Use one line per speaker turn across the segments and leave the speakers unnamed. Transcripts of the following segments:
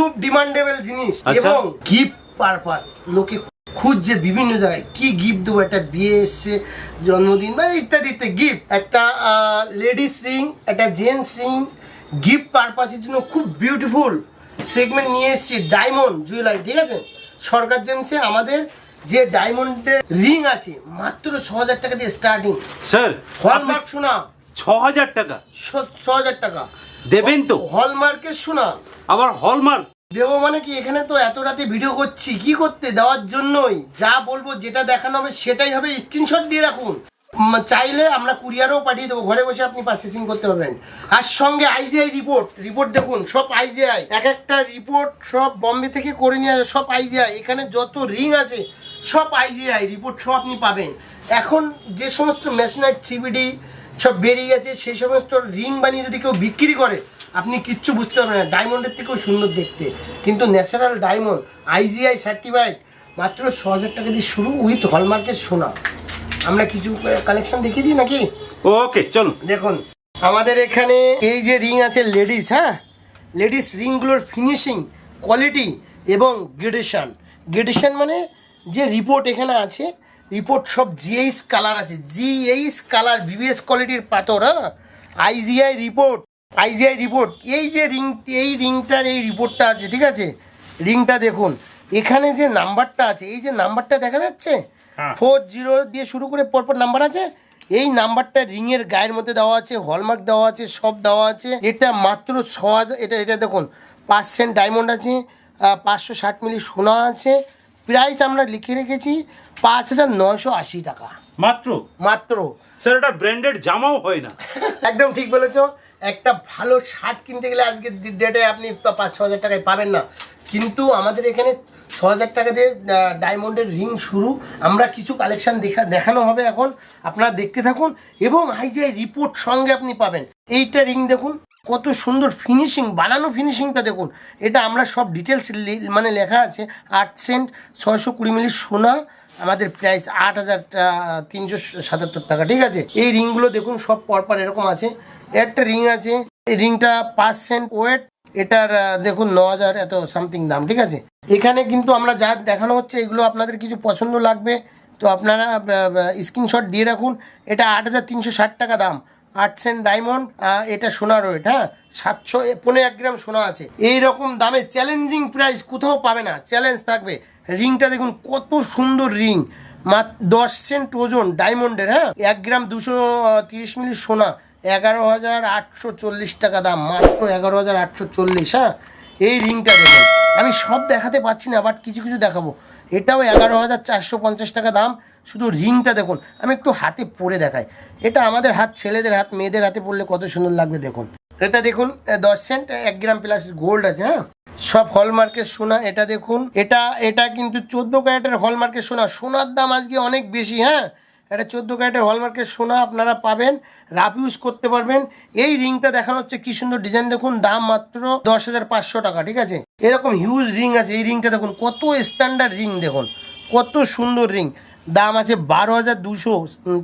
খুব ডিমান্ডেবল জিনিস
আচ্ছা।
এবং গিফট পারপাস লোকে খুঁজছে বিভিন্ন জায়গায়। কি গিফট দেবো? একটা বিয়ে এসছে জন্মদিন বা ইত্যাদি ইত্যাদি। গিফট একটা লেডিস রিং একটা জেন্টস রিং গিফট পারপাসের জন্য খুব বিউটিফুল সেগমেন্ট নিয়ে এসেছি। ডায়মন্ড জুয়েলারি ঠিক আছে? সরকার জেন্সে আমাদের যে ডায়মন্ডের রিং আছে মাত্র ছ হাজার টাকা দিয়ে স্টার্টিং
স্যার
হলমার্ক শোনা
ছ হাজার টাকা?
ছ হাজার টাকা।
দেবেন তো।
হলমার্কের শোনা
আবার হলমার্ক।
দেবো মানে কি? এখানে তো এত রাতে ভিডিও করছি। কি করতে? দেওয়ার জন্যই। যা বলব যেটা দেখানো হবে সেটাই হবে। স্ক্রিনশট দিয়ে রাখুন। চাইলে আমরা কুরিয়ারও পাঠিয়ে দেবো। ঘরে বসে আপনি পারচেসিং করতে পারবেন। আর সঙ্গে আইজিআই রিপোর্ট রিপোর্ট দেখুন সব আইজিআই এক একটা রিপোর্ট সব বম্বে থেকে করে নিয়ে আসে সব আইজিআই এখানে যত রিং আছে সব আইজিআই রিপোর্ট সব আপনি পাবেন। এখন যে সমস্ত মেশিনাইট সিবিডি সব বেরিয়ে গেছে সেই সমস্ত রিং বানিয়ে যদি কেউ বিক্রি করে আপনি কিচ্ছু বুঝতে পারবেন না। ডায়মন্ডের থেকেও সুন্দর দেখতে। কিন্তু ন্যাচারাল ডায়মন্ড আইজিআই সার্টিফাইড মাত্র ছ হাজার টাকা দিয়ে শুরু উইথ হলমার্কের সোনা। আমরা কিছু কালেকশন দেখিয়ে দিই নাকি?
ওকে চলুন।
দেখুন আমাদের এখানে এই যে রিং আছে লেডিস হ্যাঁ? লেডিস রিংগুলোর ফিনিশিং কোয়ালিটি এবং গ্রেডেশন গ্রেডেশন মানে যে রিপোর্ট এখানে আছে রিপোর্ট সব জিএইচ কালার আছে। জিএইচ কালার বিবিএস কোয়ালিটির পাথর হ্যাঁ? আইজিআই রিপোর্ট আইজিআই রিপোর্ট এই যে রিং এই রিংটার এই রিপোর্টটা আছে ঠিক আছে? রিংটা দেখুন। এখানে যে নাম্বারটা আছে এই যে নাম্বারটা দেখা যাচ্ছে?
হ্যাঁ।
ফোর জিরো দিয়ে শুরু করে পরপর নাম্বার আছে? এই নাম্বারটা রিংয়ের গায়ের মধ্যে দেওয়া আছে হলমার্ক দেওয়া আছে সব দেওয়া আছে। এটা মাত্র ছ হাজার এটা এটা দেখুন পার্সেন্ট ডায়মন্ড আছে পাঁচশো ষাট মিলি সোনা আছে। প্রাইস আমরা লিখে রেখেছি পাঁচ হাজার নয়শো আশি টাকা।
মাত্র?
মাত্র।
স্যার এটা ব্র্যান্ডেড জামাও হয় না।
একদম ঠিক বলেছ। একটা ভালো শার্ট কিনতে গেলে আজকে ডেটে আপনি পাঁচ ছ হাজার টাকায় পাবেন না। কিন্তু আমাদের এখানে ছ হাজার টাকা দিয়ে ডায়মন্ডের রিং শুরু। আমরা কিছু কালেকশন দেখা দেখানো হবে এখন। আপনারা দেখতে থাকুন এবং আইজিআই রিপোর্ট সঙ্গে আপনি পাবেন। এইটা রিং দেখুন। কত সুন্দর ফিনিশিং বানানো ফিনিশিংটা দেখুন। এটা আমরা সব ডিটেলস মানে লেখা আছে, আট সেন্ট ছয়শো কুড়ি মিলি সোনা, আমাদের প্রাইস আট হাজার তিনশো সাতাত্তর টাকা, ঠিক আছে? এই রিংগুলো দেখুন, সব পরপর এরকম আছে। একটা রিং আছে, এই রিংটা পাঁচ সেন্ট ওয়েট এটার দেখুন, ন হাজার এত সামথিং দাম, ঠিক আছে? এখানে কিন্তু আমরা যা দেখানো হচ্ছে, এগুলো আপনাদের কিছু পছন্দ লাগবে, তো আপনারা স্ক্রিনশট দিয়ে রাখুন। এটা আট হাজার তিনশো ষাট টাকা দাম। আট সেন্ট ডায়মন্ড এটা সোনা রয়েট হ্যাঁ? সাতশো পনেরো এক গ্রাম সোনা আছে। এই রকম দামে চ্যালেঞ্জিং প্রাইস কোথাও পাবে না। চ্যালেঞ্জ থাকবে। রিংটা দেখুন, কত সুন্দর রিং মাত্র দশ সেন্ট ওজন ডায়মন্ডের হ্যাঁ? এক গ্রাম দুশো তিরিশ মিলি সোনা। এগারো হাজার আটশো চল্লিশ টাকা দাম। মাত্র এগারো হাজার আটশো চল্লিশ হ্যাঁ? এই রিংটা দেখুন। আমি সব দেখাতে পাচ্ছি না বাট কিছু কিছু দেখাবো। এটাও এগারো হাজার চারশো পঞ্চাশ টাকা দাম। শুধু রিংটা দেখুন। আমি একটু হাতে পরে দেখাই। এটা আমাদের হাত, ছেলেদের হাত, মেয়েদের হাতে পড়লে কত সুন্দর লাগবে দেখুন। এটা দেখুন দশ সেন্ট, এক গ্রাম প্লাস গোল্ড আছে হ্যাঁ? সব হলমার্কের সোনা, এটা দেখুন। এটা এটা কিন্তু চোদ্দ ক্যারেটের হলমার্কের সোনা। সোনার দাম আজকে অনেক বেশি হ্যাঁ? এটা চোদ্দ ক্যারেটের হলমার্কের সোনা আপনারা পাবেন, রাফ ইউজ করতে পারবেন। এই রিংটা দেখানো হচ্ছে, কি সুন্দর ডিজাইন। দেখুন, দাম মাত্র দশ হাজার পাঁচশো টাকা, ঠিক আছে? এরকম হিউজ রিং আছে, এই রিংটা দেখুন, কত স্ট্যান্ডার্ড রিং দেখুন, কত সুন্দর রিং দাম আছে বারো হাজার দুশো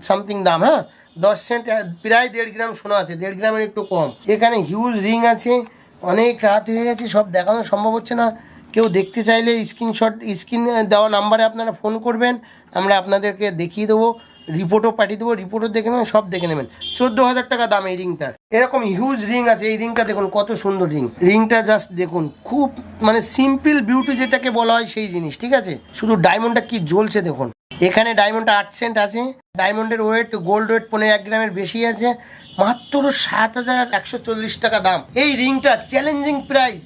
সামথিং দাম হ্যাঁ? দশ সেন্ট প্রায় দেড় গ্রাম সোনা আছে, দেড় গ্রামের একটু কম। এখানে হিউজ রিং আছে, অনেক রাত হয়ে গেছে, সব দেখানো সম্ভব হচ্ছে না। কেউ দেখতে চাইলে স্ক্রিনশট স্ক্রিন দেওয়া নাম্বারে আপনারা ফোন করবেন, আমরা আপনাদেরকে দেখিয়ে দেবো। রিপোর্টও পাঠিয়ে দেবো রিপোর্টও দেখে নেবেন, সব দেখে নেবেন। চোদ্দ হাজার টাকা দাম এই রিংটার। এরকম হিউজ রিং আছে, এই রিংটা দেখুন, কত সুন্দর রিং রিংটা জাস্ট দেখুন, খুব মানে সিম্পল বিউটি যেটাকে বলা হয় সেই জিনিস, ঠিক আছে? শুধু ডায়মন্ডটা কি জ্বলছে দেখুন। এখানে ডায়মন্ডটা আট সেন্ট আছে ডায়মন্ডের ওয়েট গোল্ড ওয়েট পনেরো এক গ্রামের বেশি আছে, মাত্র সাত হাজার একশো চল্লিশ টাকা দাম। এই রিংটা challenging price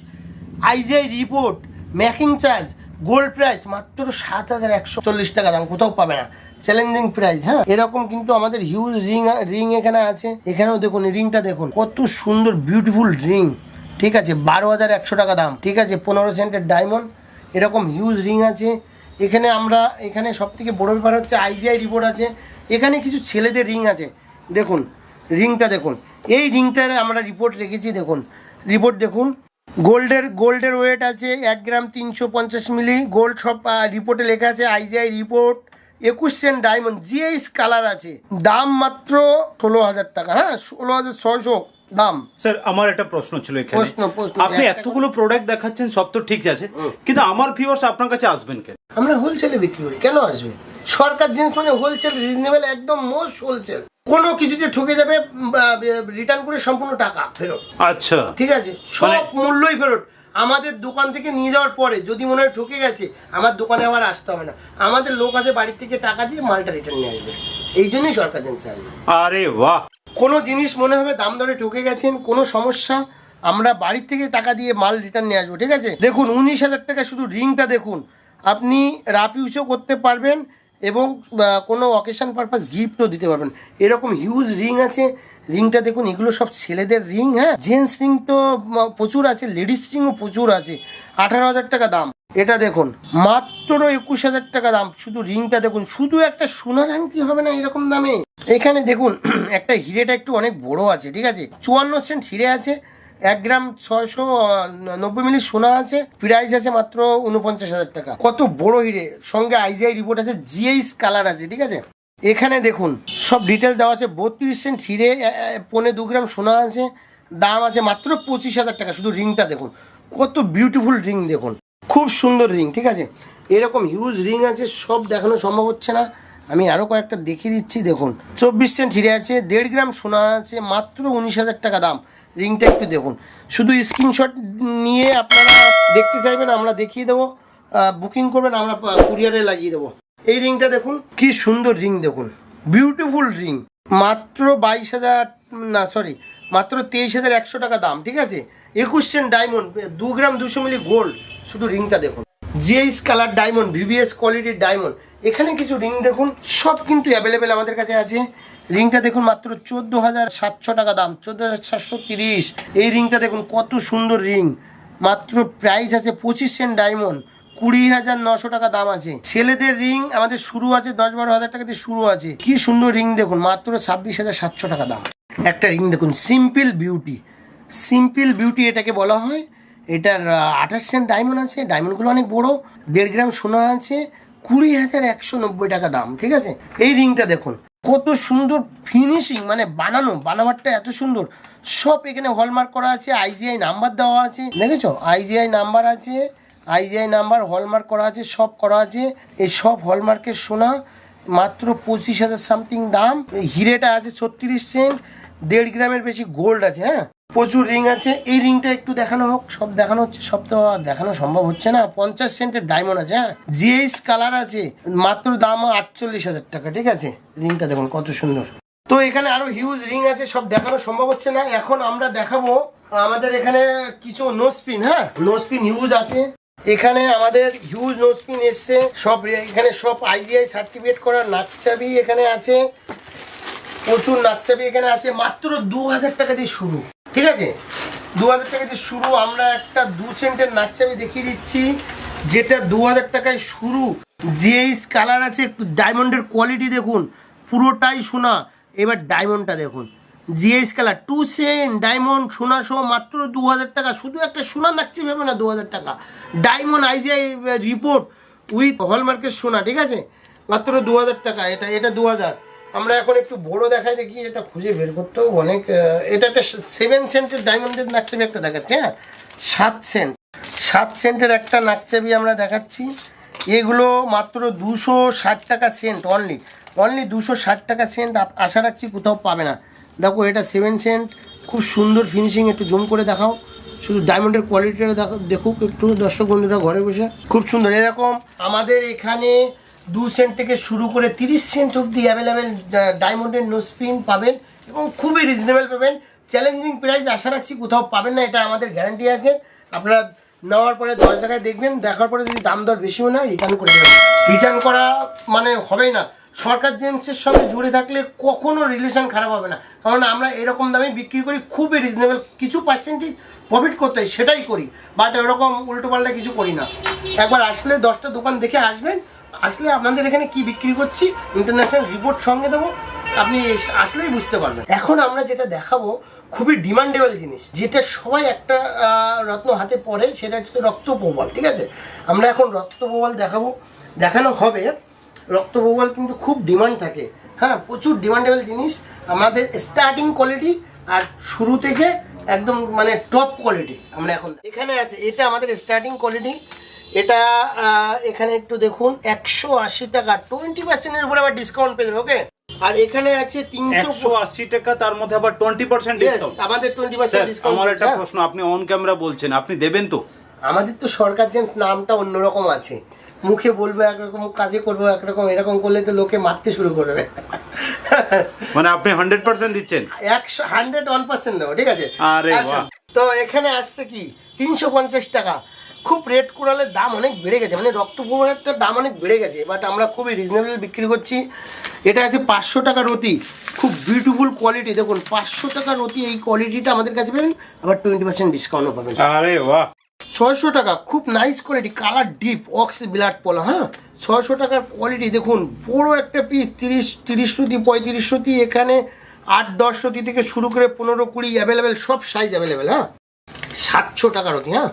IGI report making charge gold price মাত্র সাত হাজার একশো চল্লিশ টাকা, দাম কোথাও পাবে না। চ্যালেঞ্জিং প্রাইস হ্যাঁ? এরকম কিন্তু আমাদের হিউজ রিং রিং এখানে আছে। এখানেও দেখুন রিংটা দেখুন। কত সুন্দর বিউটিফুল রিং ঠিক আছে, বারো হাজার একশো টাকা দাম। ঠিক আছে, পনেরো সেন্টের ডায়মন্ড এরকম হিউজ রিং আছে। এখানে আমরা, এখানে সব থেকে বড় ব্যাপার হচ্ছে আইজিআই রিপোর্ট আছে। এখানে কিছু ছেলেদের রিং আছে। দেখুন রিংটা দেখুন। এই রিংটার আমরা রিপোর্ট রেখেছি, দেখুন। রিপোর্ট দেখুন। গোল্ডের গোল্ডের ওয়েট আছে এক গ্রাম তিনশো পঞ্চাশ মিলি। গোল্ড সব রিপোর্টে লেখা আছে আইজিআই রিপোর্ট একুশ সেন্ট ডায়মন্ড জিএইচ কালার আছে। দাম মাত্র ষোলো হাজার টাকা হ্যাঁ ষোলো হাজার ছয়শো দাম।
স্যার আমার একটা প্রশ্ন ছিল এখানে।
প্রশ্ন, প্রশ্ন,
আপনি এতগুলো প্রোডাক্ট দেখাচ্ছেন সব তো ঠিক আছে কিন্তু আমার ভিউয়ার্স আপনার কাছে আসবেন কেন?
আমরা হোলসেলে বিক্রি করি কেন আসবে? সরকার জিনিস মানে হোলসেল রিজনেবল একদম মোস্ট হোলসেল কোনো কিছুতে ঠকে যাবে রিটার্ন করে সম্পূর্ণ টাকা ফেরত।
আচ্ছা।
ঠিক আছে? সব মূল্যই ফেরত। আমাদের দোকান থেকে নিয়ে যাওয়ার পরে যদি মনে হয় ঠকে গেছে আমার দোকানে আবার আসতে হবে না। আমাদের লোক আছে বাড়ির থেকে টাকা দিয়ে মালটা রিটার্ন নিয়ে আসবে। এই জন্যই সরকার জিনিস আসবে
আরে বাহ!
কোনো জিনিস মনে হবে দাম দরে ঠকে গেছেন কোনো সমস্যা আমরা বাড়ির থেকে টাকা দিয়ে মাল রিটার্ন নিয়ে আসব ঠিক আছে? দেখুন উনিশ হাজার টাকা শুধু রিংটা দেখুন। আপনি রাপ ইউজও করতে পারবেন এবং কোনো অকেশন পারপাস গিফটও দিতে পারবেন। এরকম হিউজ রিং আছে। রিংটা দেখুন, এগুলো সব ছেলেদের রিং হ্যাঁ? জেন্টস রিং তো প্রচুর আছে লেডিস রিংও প্রচুর আছে। আঠারো হাজার টাকা দাম। এটা দেখুন, মাত্র একুশ হাজার টাকা দাম। শুধু রিংটা দেখুন, শুধু একটা সোনার আংটি হবে না এরকম দামে? এখানে দেখুন, একটা হিরেটা একটু অনেক বড় আছে, ঠিক আছে? চুয়ান্ন সেন্ট হিরে আছে। এক গ্রাম ছয়শো নব্বই মিলি সোনা আছে প্রাইস আছে মাত্র উনপঞ্চাশ হাজার টাকা। কত বড় হিরে। সঙ্গে আইজিআই রিপোর্ট আছে জিএইস কালার আছে ঠিক আছে? এখানে দেখুন সব ডিটেলস দেওয়া আছে বত্রিশ সেন্ট হিরে এ, দু গ্রাম সোনা আছে দাম আছে মাত্র পঁচিশ হাজার টাকা শুধু রিংটা দেখুন। কত বিউটিফুল রিং দেখুন। খুব সুন্দর রিং ঠিক আছে? এরকম হিউজ রিং আছে সব দেখানো সম্ভব হচ্ছে না। আমি আরও কয়েকটা দেখিয়ে দিচ্ছি দেখুন। চব্বিশ সেন্ট হিরে আছে দেড় গ্রাম সোনা আছে মাত্র উনিশ হাজার টাকা দাম। রিংটা একটু দেখুন। শুধু স্ক্রিনশট নিয়ে আপনারা দেখতে চাইবেন, আমরা দেখিয়ে দেবো বুকিং করবেন, আমরা কুরিয়ারে লাগিয়ে দেবো। এই রিংটা দেখুন, কি সুন্দর রিং দেখুন। বিউটিফুল রিং মাত্র বাইশ হাজার, না সরি মাত্র তেইশ হাজার একশো টাকা দাম, ঠিক আছে? একুশ সেন্ট ডায়মন্ড দু গ্রাম দুশো মিলি গোল্ড শুধু রিংটা দেখুন। জিএইস কালার ডায়মন্ড ভিভিএস কোয়ালিটির ডায়মন্ড এখানে কিছু রিং দেখুন, সব কিন্তু অ্যাভেলেবেল আমাদের কাছে আছে। রিংটা দেখুন মাত্র চোদ্দ হাজার সাতশো টাকা দাম, চোদ্দ হাজার সাতশো তিরিশ। এই রিংটা দেখুন কত সুন্দর রিং। মাত্র প্রাইস আছে পঁচিশ সেন্ট ডায়মন্ড কুড়ি হাজার নশো টাকা দাম আছে। ছেলেদের রিং আমাদের শুরু আছে দশ বারো হাজার টাকা দিয়ে শুরু আছে। কি সুন্দর রিং দেখুন, মাত্র ছাব্বিশ হাজার সাতশো টাকা দাম। একটা রিং দেখুন সিম্পল বিউটি সিম্পল বিউটি এটাকে বলা হয়। এটার আঠাশ সেন্ট ডায়মন্ড আছে ডায়মন্ডগুলো অনেক বড়, দেড় গ্রাম সোনা আছে, কুড়ি হাজার একশো নব্বই টাকা দাম, ঠিক আছে? এই রিংটা দেখুন। কত সুন্দর ফিনিশিং মানে বানানো, বানাবারটা এত সুন্দর। সব এখানে হলমার্ক করা আছে আইজিআই নাম্বার দেওয়া আছে। দেখেছ? আইজিআই নাম্বার আছে আইজিআই নাম্বার হলমার্ক করা আছে, সব করা আছে। এই সব হলমার্কের সোনা, মাত্র পঁচিশ হাজার সামথিং দাম। হিরেটা আছে ছত্রিশ সেন্ট দেড় গ্রামের বেশি গোল্ড আছে হ্যাঁ? প্রচুর রিং আছে। এই রিংটা একটু দেখানো হোক। সব দেখানো হচ্ছে, সব তো আর দেখানো সম্ভব হচ্ছে না। পঞ্চাশ সেন্টের ডায়মন্ড আছে হ্যাঁ? জিএইস কালার আছে, মাত্র দাম আটচল্লিশ হাজার টাকা, ঠিক আছে? রিংটা দেখুন, কত সুন্দর। তো এখানে আরও হিউজ রিং আছে, সব দেখানো সম্ভব হচ্ছে না। এখন আমরা দেখাবো আমাদের এখানে কিছু নোসপিন হ্যাঁ? নোসপিন হিউজ আছে। এখানে আমাদের হিউজ নোসপিন এসছে। সব এখানে সব আইজিআই সার্টিফিকেট করা নাকচাবি এখানে আছে। প্রচুর নাকচাবি এখানে আছে। মাত্র দু হাজার টাকা দিয়ে শুরু। ঠিক আছে? দু হাজার টাকা দিয়ে শুরু, আমরা একটা দু সেন্টের নাকচাবি দেখিয়ে দিচ্ছি, যেটা দু হাজার টাকায় শুরু। জিএইস কালার আছে ডায়মন্ডের কোয়ালিটি দেখুন, পুরোটাই সোনা। এবার ডায়মন্ডটা দেখুন। GH colour two cent diamond সোনা সহ মাত্র দু হাজার টাকা। শুধু একটা সোনা নাকচি ভেবে না দু হাজার টাকা ডায়মন্ড আইজিআই রিপোর্ট উইথ হলমার্কের সোনা, ঠিক আছে? মাত্র দু হাজার টাকা, এটা এটা দু হাজার আমরা এখন একটু বড় দেখাই, দেখি এটা খুঁজে বের করতেও অনেক এটা একটা সেভেন সেন্টের ডায়মন্ডের নাকচাবি একটা দেখাচ্ছে হ্যাঁ? সাত সেন্ট সাত সেন্টের একটা নাকচাবি আমরা দেখাচ্ছি। এগুলো মাত্র দুশো ষাট টাকা সেন্ট অনলি অনলি দুশো ষাট টাকা সেন্ট আশা রাখছি কোথাও পাবে না। দেখো, এটা সেভেন সেন্ট খুব সুন্দর ফিনিশিং একটু জুম করে দেখাও। শুধু ডায়মন্ডের কোয়ালিটিটা দেখো দেখুক একটু দর্শক বন্ধুরা ঘরে বসে। খুব সুন্দর। এরকম আমাদের এখানে দু সেন্ট থেকে শুরু করে তিরিশ সেন্ট অবধি অ্যাভেলেবেল ডায়মন্ডের নোসপিন পাবেন এবং খুবই রিজনেবল পাবেন চ্যালেঞ্জিং প্রাইস আশা রাখছি কোথাও পাবেন না, এটা আমাদের গ্যারান্টি আছে। আপনারা নেওয়ার পরে দশ জায়গায় দেখবেন, দেখার পরে যদি দাম দর বেশি মনে হয় রিটার্ন করে দেবেন। রিটার্ন করা মানে হবেই না। সরকার জেমসের সঙ্গে জুড়ে থাকলে কখনো রিলেশন খারাপ হবে না। কারণ আমরা এরকম দামে বিক্রি করি, খুবই রিজনেবল কিছু পার্সেন্টেজ প্রফিট করতে হয়, সেটাই করি। বাট এরকম উল্টোপাল্টা কিছু করি না। একবার আসলে দশটা দোকান দেখে আসবেন আসলে আপনাদের এখানে কি বিক্রি করছি? ইন্টারন্যাশনাল রিপোর্ট সঙ্গে দেবো। আপনি আসলেই বুঝতে পারবেন। এখন আমরা যেটা দেখাবো, খুবই ডিমান্ডেবল জিনিস, যেটা সবাই একটা রত্ন হাতে পরে, সেটা হচ্ছে রক্ত প্রবাল ঠিক আছে? আমরা এখন রক্ত প্রবাল দেখাবো। দেখানো হবে। রক্ত প্রবাল কিন্তু খুব ডিমান্ড থাকে। হ্যাঁ প্রচুর ডিমান্ডেবল জিনিস। আমাদের স্টার্টিং কোয়ালিটি আর শুরু থেকে একদম মানে টপ কোয়ালিটি আমরা এখন এখানে আছে, এটা আমাদের স্টার্টিং কোয়ালিটি এটা এখানে একটু দেখুন একশো আশি টাকা টোয়েন্টি পার্সেন্টের উপরে আবার ডিসকাউন্ট পেয়ে যাবে ওকে আর এখানে আছে তিনশো
আশি টাকা তার মধ্যে আবার টোয়েন্টি পার্সেন্ট
আমাদের টোয়েন্টি পার্সেন্ট ডিসকাউন্ট
আমার একটা প্রশ্ন আপনি অন ক্যামেরা বলছেন আপনি দেবেন তো?
আমাদের তো সরকার জেন্স নামটা অন্যরকম আছে। মুখে বলব একরকম কাজে করব একরকম এরকম করলে তো লোকে মারতে শুরু করবে।
মানে আপনি হান্ড্রেড পার্সেন্ট দিচ্ছেন?
একশো হান্ড্রেড ওয়ান পার্সেন্ট দেবো ঠিক আছে?
আরে
তো এখানে আসছে কি? তিনশো পঞ্চাশ টাকা। খুব রেট কোরালের দাম অনেক বেড়ে গেছে মানে রক্ত রক্তপুরেরটা দাম অনেক বেড়ে গেছে বাট আমরা খুবই রিজনেবল বিক্রি করছি। এটা আছে পাঁচশো টাকা রতি খুব বিউটিফুল কোয়ালিটি দেখুন পাঁচশো টাকা রতি এই কোয়ালিটিটা আমাদের কাছে পাবেন আবার টোয়েন্টি পার্সেন্ট ডিসকাউন্টও পাবেন।
আরে বাহ!
ছয়শো টাকা খুব nice quality colour deep ox blood পলা হ্যাঁ? ছয়শো টাকার কোয়ালিটি দেখুন বড় একটা পিস তিরিশ তিরিশ রুটি পঁয়ত্রিশ রুটি এখানে আট দশ রুটি থেকে শুরু করে পনেরো কুড়ি অ্যাভেলেবেল সব সাইজ অ্যাভেলেবেল হ্যাঁ? সাতশো টাকা রতি হ্যাঁ?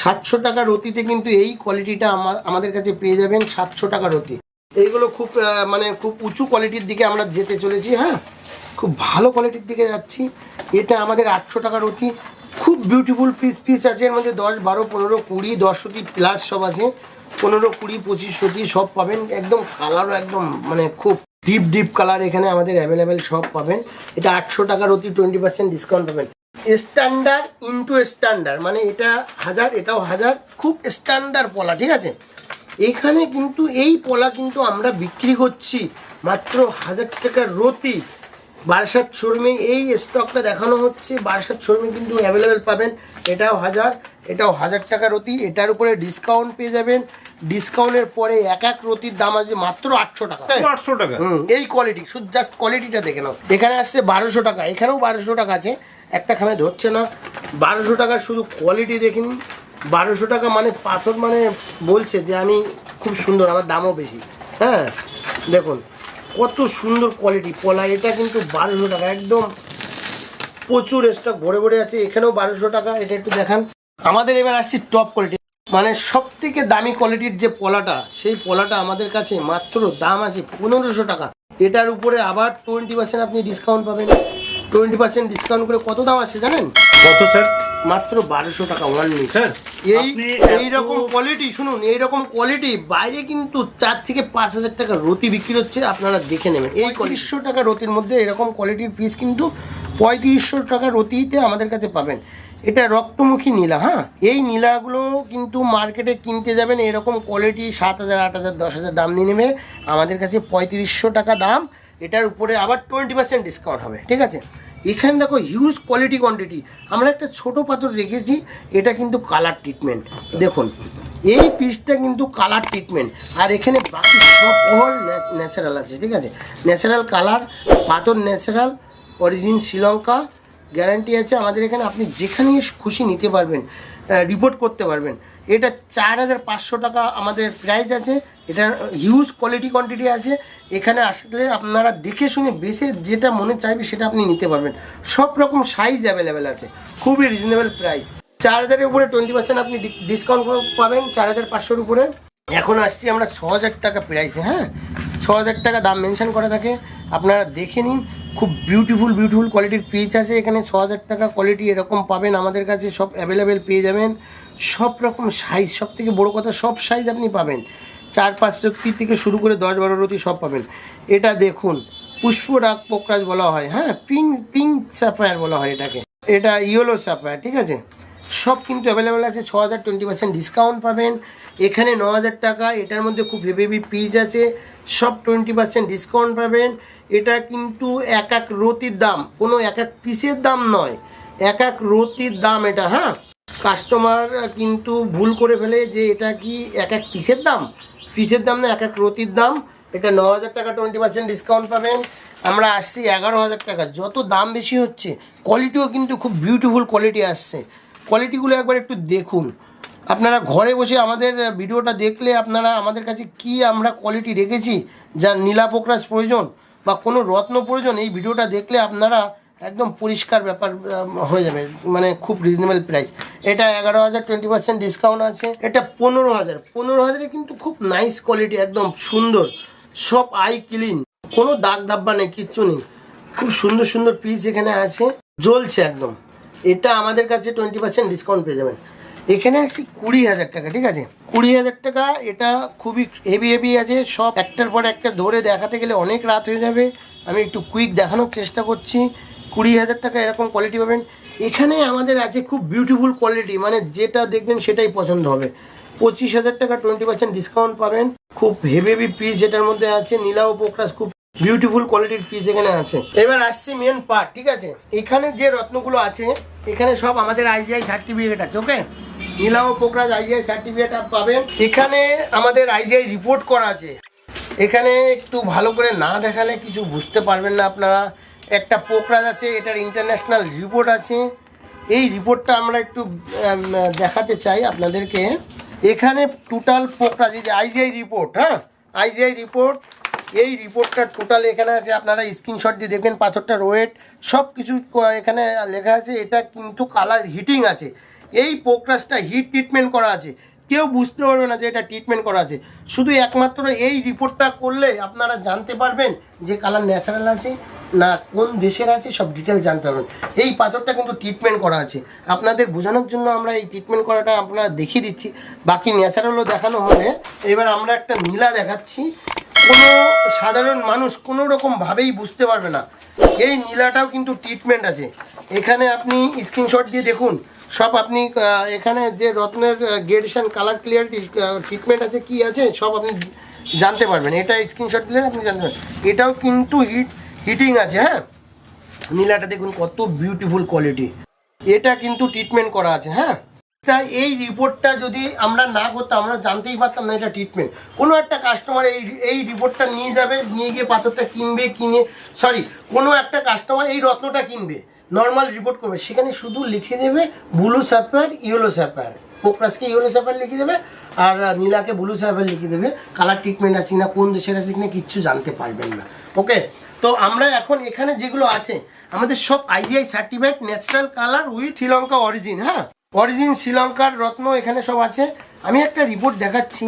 সাতশো টাকা রতিতে কিন্তু এই কোয়ালিটিটা আমাদের কাছে পেয়ে যাবেন সাতশো টাকা রতি। এইগুলো খুব মানে খুব উঁচু কোয়ালিটির দিকে আমরা যেতে চলেছি হ্যাঁ? খুব ভালো কোয়ালিটির দিকে যাচ্ছি। এটা আমাদের আটশো টাকা রতি। খুব বিউটিফুল পিস পিস আছে। এর মধ্যে দশ, বারো, পনেরো, কুড়ি, দশ রুটি প্লাস সব আছে। পনেরো, কুড়ি, পঁচিশ রুটি সব পাবেন। একদম কালারও একদম মানে খুব ডিপ ডিপ কালার এখানে আমাদের অ্যাভেলেবেল সব পাবেন। এটা আটশো টাকা রতি টোয়েন্টি পার্সেন্ট ডিসকাউন্ট পাবেন। স্ট্যান্ডার্ড ইনটু স্ট্যান্ডার্ড মানে এটা হাজার এটাও হাজার খুব স্ট্যান্ডার্ড পলা ঠিক আছে? এখানে কিন্তু এই পলা কিন্তু আমরা বিক্রি করছি মাত্র হাজার টাকার রতি বারাসাত শোরুমে। এই স্টকটা দেখানো হচ্ছে বারাসাত শোরুমে কিন্তু অ্যাভেলেবেল পাবেন। এটাও হাজার এটাও হাজার টাকা রতি। এটার উপরে ডিসকাউন্ট পেয়ে যাবেন। ডিসকাউন্টের পরে এক এক রতির দাম আছে মাত্র আটশো টাকা।
আটশো টাকা।
হুম এই কোয়ালিটি শুধু জাস্ট কোয়ালিটিটা দেখে নাও। এখানে আসছে বারোশো টাকা এখানেও বারোশো টাকা আছে। একটা খামে ধরছে না। বারোশো টাকার শুধু কোয়ালিটি দেখিনি। বারোশো টাকা মানে পাথর মানে বলছে যে আমি খুব সুন্দর আমার দামও বেশি। হ্যাঁ দেখুন, কত সুন্দর কোয়ালিটি পলা, এটা কিন্তু বারোশো টাকা, একদম প্রচুর স্টক ভরে ভরে আছে। এখানেও বারোশো টাকা, এটা একটু দেখান। আমাদের এবার আসছি টপ কোয়ালিটি মানে সব থেকে দামি কোয়ালিটির যে পলাটা, সেই পলাটা আমাদের কাছে মাত্র দাম আছে পনেরোশো টাকা। এটার উপরে আবার টোয়েন্টি পার্সেন্ট আপনি ডিসকাউন্ট পাবেন। টোয়েন্টি পার্সেন্ট ডিসকাউন্ট করে কত দাম আছে জানেন?
কত স্যার?
মাত্র বারোশো টাকা ওয়ান মিনিট
স্যার
এই
আপনি
এই রকম কোয়ালিটি শুনুন এই রকম কোয়ালিটি বাইরে কিন্তু চার থেকে পাঁচ হাজার টাকা রতি বিক্রি হচ্ছে আপনারা দেখে নেবেন। এই পঁয়ত্রিশশো টাকা রতির মধ্যে এরকম কোয়ালিটির পিস কিন্তু পঁয়ত্রিশশো টাকা রতিতে আমাদের কাছে পাবেন। এটা রক্তমুখী নীলা হ্যাঁ? এই নীলাগুলো কিন্তু মার্কেটে কিনতে যাবেন এরকম কোয়ালিটি সাত হাজার আট হাজার দশ হাজার দাম নিয়ে নেবে। আমাদের কাছে পঁয়ত্রিশশো টাকা দাম এটার উপরে আবার টোয়েন্টি পার্সেন্ট ডিসকাউন্ট হবে ঠিক আছে? এখানে দেখো হিউজ কোয়ালিটি কোয়ান্টিটি আমরা একটা ছোট পাথর রেখেছি, এটা কিন্তু কালার ট্রিটমেন্ট দেখুন, এই পিসটা কিন্তু কালার ট্রিটমেন্ট আর এখানে বাকি সব অল ন্যাচারাল আছে, ঠিক আছে? ন্যাচারাল কালার পাথর ন্যাচারাল অরিজিন শ্রীলঙ্কা গ্যারান্টি আছে। আমাদের এখানে আপনি যেখানে খুশি নিতে পারবেন রিপোর্ট করতে পারবেন। এটা চার হাজার পাঁচশো টাকা আমাদের প্রাইস আছে। এটা হিউজ কোয়ালিটি কোয়ান্টিটি আছে। এখানে আসলে আপনারা দেখে শুনে বেছে যেটা মনে চাইবে সেটা আপনি নিতে পারবেন। সব রকম সাইজ অ্যাভেলেবেল আছে। খুবই রিজনেবল প্রাইস চার হাজারের উপরে টোয়েন্টি পার্সেন্ট আপনি ডিসকাউন্ট পাবেন চার হাজার পাঁচশোর উপরে। এখন আসছি আমরা ছ হাজার টাকা প্রাইসে হ্যাঁ? ছ হাজার টাকা দাম মেনশন করা থাকে। আপনারা দেখে নিন। খুব বিউটিফুল বিউটিফুল কোয়ালিটির পেজ আছে। এখানে ছ হাজার টাকা কোয়ালিটি এরকম পাবেন আমাদের কাছে। সব অ্যাভেলেবেল পেয়ে যাবেন। সব রকম সাইজ সব থেকে বড়ো কথা সব সাইজ আপনি পাবেন। চার পাঁচ রতি থেকে শুরু করে দশ বারো রতি সব পাবেন। এটা দেখুন, পুষ্পরাগ পোকরাজ বলা হয় হ্যাঁ? পিঙ্ক পিঙ্ক স্যাফায়ার বলা হয় এটাকে। এটা ইয়েলো স্যাফায়ার ঠিক আছে? সব কিন্তু অ্যাভেলেবেল আছে, ছ হাজার টোয়েন্টি পার্সেন্ট ডিসকাউন্ট পাবেন। এখানে ন হাজার টাকা, এটার মধ্যে খুব হেভি হেভি পিস আছে। সব টোয়েন্টি পার্সেন্ট ডিসকাউন্ট পাবেন। এটা কিন্তু এক এক রতির দাম, কোনো এক এক পিসের দাম নয়। এক এক রতির দাম এটা হ্যাঁ? কাস্টমার কিন্তু ভুল করে ফেলে যে এটা কি এক এক পিসের দাম? পিসের দাম না, এক এক রতির দাম। এটা ন হাজার টাকা টোয়েন্টি পার্সেন্ট ডিসকাউন্ট পাবেন। আমরা আসছি এগারো হাজার টাকা। যত দাম বেশি হচ্ছে কোয়ালিটিও কিন্তু খুব বিউটিফুল কোয়ালিটি আসছে। কোয়ালিটিগুলো একবার একটু দেখুন। আপনারা ঘরে বসে আমাদের ভিডিওটা দেখলে আপনারা আমাদের কাছে কি আমরা কোয়ালিটি রেখেছি, যা নীলা পোকরাজ প্রয়োজন বা কোনো রত্ন প্রয়োজন, এই ভিডিওটা দেখলে আপনারা একদম পরিষ্কার ব্যাপার হয়ে যাবে মানে খুব রিজনেবল প্রাইস এটা এগারো হাজার টোয়েন্টি পার্সেন্ট ডিসকাউন্ট আছে, এটা পনেরো হাজার। পনেরো হাজারে কিন্তু খুব নাইস কোয়ালিটি একদম সুন্দর, সব আই ক্লিন কোনো দাগ দাব্বা নেই, কিচ্ছু নেই। খুব সুন্দর সুন্দর পিস এখানে আছে, জ্বলছে একদম। এটা আমাদের কাছে টোয়েন্টি পার্সেন্ট ডিসকাউন্ট পেয়ে যাবেন। এখানে আছে কুড়ি হাজার টাকা, ঠিক আছে? কুড়ি হাজার টাকা, এটা খুবই হেভি হেভি আছে, সব একটার পর একটা ধরে দেখাতে গেলে অনেক রাত হয়ে যাবে। আমি একটু কুইক দেখানোর চেষ্টা করছি। কুড়ি হাজার টাকা এরকম কোয়ালিটি পাবেন। এখানে আমাদের আছে খুব বিউটিফুল কোয়ালিটি মানে যেটা দেখবেন সেটাই পছন্দ হবে। পঁচিশ হাজার টাকা টোয়েন্টি পার্সেন্ট ডিসকাউন্ট পাবেন। খুব হেভি হেভি পিস যেটার মধ্যে আছে নীলা ও পোকরাজ খুব বিউটিফুল কোয়ালিটির পিস এখানে আছে। এবার আসছে মেন পার্ট ঠিক আছে? এখানে যে রত্নগুলো আছে, এখানে সব আমাদের আইজিআই সার্টিফিকেট আছে ওকে নীলা ও পোকরাজ আইজিআই সার্টিফিকেট পাবেন। এখানে আমাদের আইজিআই রিপোর্ট করা আছে। এখানে একটু ভালো করে না দেখালে কিছু বুঝতে পারবেন না আপনারা। একটা পোকরাজ আছে, এটার ইন্টারন্যাশনাল রিপোর্ট আছে। এই রিপোর্টটা আমরা একটু দেখাতে চাই আপনাদেরকে। এখানে টোটাল পোকরাজ, এই যে আইজিআই রিপোর্ট হ্যাঁ? আইজিআই রিপোর্ট এই রিপোর্টটা টোটাল এখানে আছে, আপনারা স্ক্রিনশট দিয়ে দেখবেন পাথরটার ওয়েট সব কিছু এখানে লেখা আছে, এটা কিন্তু কালার হিটিং আছে। এই পোকরাজটা হিট ট্রিটমেন্ট করা আছে। কেউ বুঝতে পারবে না যে এটা ট্রিটমেন্ট করা আছে। শুধু একমাত্র এই রিপোর্টটা করলে আপনারা জানতে পারবেন যে কালার ন্যাচারাল আছে, না কোন দেশের আছে, সব ডিটেলস জানতে পারবেন। এই পাথরটা কিন্তু ট্রিটমেন্ট করা আছে। আপনাদের বোঝানোর জন্য আমরা এই ট্রিটমেন্ট করাটা আপনারা দেখিয়ে দিচ্ছি। বাকি ন্যাচারালও দেখানো হবে। এবার আমরা একটা নীলা দেখাচ্ছি। কোনো সাধারণ মানুষ কোনো রকমভাবেই বুঝতে পারবে না। এই নীলাটাও কিন্তু ট্রিটমেন্ট আছে। এখানে আপনি স্ক্রিনশট দিয়ে দেখুন। সব আপনি এখানে যে রত্নের গ্রেডেশন কালার ক্লিয়ারিটি ট্রিটমেন্ট আছে, কি আছে, সব আপনি জানতে পারবেন। এটা স্ক্রিনশট দিলে আপনি জানতে পারবেন। এটাও কিন্তু হিট হিটিং আছে হ্যাঁ? নীলাটা দেখুন, কত বিউটিফুল কোয়ালিটি এটা কিন্তু ট্রিটমেন্ট করা আছে হ্যাঁ? তা এই রিপোর্টটা যদি আমরা না করতাম, আমরা জানতেই পারতাম না এটা ট্রিটমেন্ট কোনো একটা কাস্টমার এই এই রিপোর্টটা নিয়ে যাবে, নিয়ে গিয়ে পাথরটা কিনবে, কিনে সরি কোনো একটা কাস্টমার এই রত্নটা কিনবে। নর্মাল রিপোর্ট করবে। সেখানে শুধু লিখে দেবে ব্লু স্যাপার ইয়েলো স্যাপার পোকরাসকে ইয়েলো স্যাপার লিখে দেবে আর নীলাকে ব্লু স্যাপার লিখে দেবে। কালার ট্রিটমেন্ট আছে কিনা, কোন দেশের আছে কিনা, কিচ্ছু জানতে পারবেন না। ওকে তো আমরা এখন এখানে যেগুলো আছে, আমাদের সব IGI certified natural colour with Sri Lanka origin হ্যাঁ? অরিজিন শ্রীলঙ্কার রত্ন এখানে সব আছে। আমি একটা রিপোর্ট দেখাচ্ছি।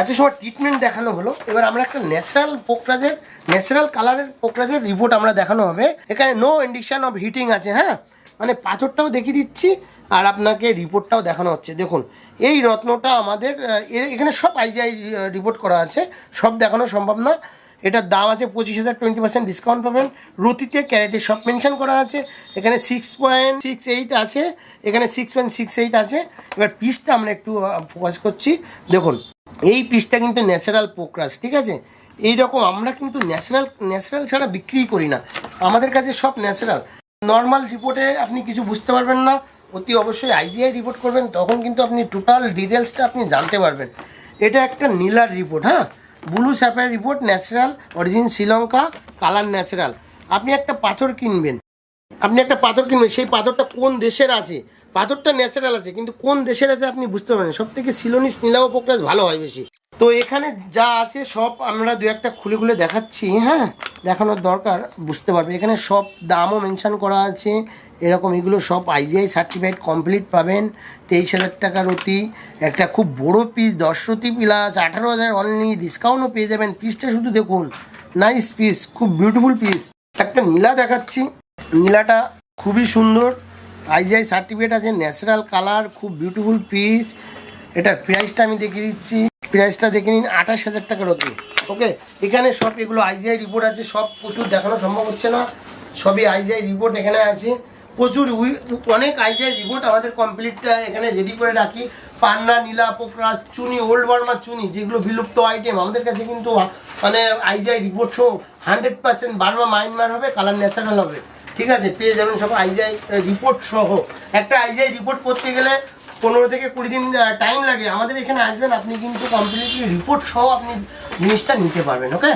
এত সময় ট্রিটমেন্ট দেখানো হলো। এবার আমরা একটা ন্যাচারাল পোকরাজের ন্যাচারাল কালারের পোকরাজের রিপোর্ট আমরা দেখানো হবে। এখানে নো ইন্ডিকশান অফ হিটিং আছে হ্যাঁ? মানে পাথরটাও দেখিয়ে দিচ্ছি আর আপনাকে রিপোর্টটাও দেখানো হচ্ছে। দেখুন, এই রত্নটা আমাদের এখানে সব আইজিআই রিপোর্ট করা আছে। সব দেখানো সম্ভব না। এটার দাম আছে পঁচিশ হাজার টোয়েন্টি পার্সেন্ট ডিসকাউন্ট পাবেন। রতিতে ক্যারেটে সব মেনশন করা আছে। এখানে সিক্স পয়েন্ট সিক্স এইট আছে। এখানে সিক্স পয়েন্ট সিক্স এইট আছে। এবার পিসটা আমরা একটু ফোকাস করছি। দেখুন। এই পিসটা কিন্তু ন্যাচারাল পোকরাস, ঠিক আছে? এই রকম আমরা কিন্তু ন্যাচারাল ন্যাচারাল ছাড়া বিক্রি করি না। আমাদের কাছে সব ন্যাচারাল। নর্মাল রিপোর্টে আপনি কিছু বুঝতে পারবেন না, অতি অবশ্যই আইজিআই রিপোর্ট করবেন, তখন কিন্তু আপনি টোটাল ডিটেলসটা আপনি জানতে পারবেন। এটা একটা নীলার রিপোর্ট হ্যাঁ? Blue স্যাপের report, natural, origin Sri Lanka, colour natural. আপনি একটা পাথর কিনবেন। আপনি একটা পাথর কিনবেন, সেই পাথরটা কোন দেশের আছে? পাথরটা ন্যাচারাল আছে, কিন্তু কোন দেশের আছে আপনি বুঝতে পারবেন সব থেকে সিলোনিস নীলাও পোকরাজ ভালো হয় বেশি। তো এখানে যা আছে সব আমরা দু একটা খুলে খুলে দেখাচ্ছি হ্যাঁ? দেখানোর দরকার, বুঝতে পারবে। এখানে সব দামও মেনশন করা আছে। এরকম এগুলো সব আইজিআই সার্টিফাইড কমপ্লিট পাবেন। তেইশ হাজার টাকার অতি একটা খুব বড় পিস দশ রতি প্লাস আঠারো হাজার অনলি ডিসকাউন্টও পেয়ে যাবেন। পিসটা শুধু দেখুন নাইস পিস খুব বিউটিফুল পিস একটা নীলা দেখাচ্ছি। নীলাটা খুবই সুন্দর। আইজিআই সার্টিফিকেট আছে ন্যাচারাল কালার খুব বিউটিফুল পিস এটার প্রাইসটা আমি দেখিয়ে দিচ্ছি। প্রাইসটা দেখে নিন, আঠাশ হাজার টাকার অতি ওকে এখানে সব এগুলো আইজিআই রিপোর্ট আছে, সব প্রচুর দেখানো সম্ভব হচ্ছে না। সবই আইজিআই রিপোর্ট এখানে আছে। প্রচুর উই- অনেক আইজিআই রিপোর্ট আমাদের কমপ্লিটটা এখানে রেডি করে রাখি। পান্না, নীলা, পোকরাজ, চুনি ওল্ড বার্মার চুনি, যেগুলো বিলুপ্ত আইটেম আমাদের কাছে কিন্তু মানে IGI report show hundred percent Burma Myanmar হবে, কালার ন্যাচারাল হবে। ঠিক আছে, পেয়ে যাবেন সব আইজিআই রিপোর্ট সহ। একটা আইজিআই রিপোর্ট করতে গেলে পনেরো থেকে কুড়ি দিন টাইম লাগে। আমাদের এখানে আসবেন, আপনি কিন্তু কমপ্লিটলি রিপোর্ট সহ আপনি জিনিসটা নিতে পারবেন ওকে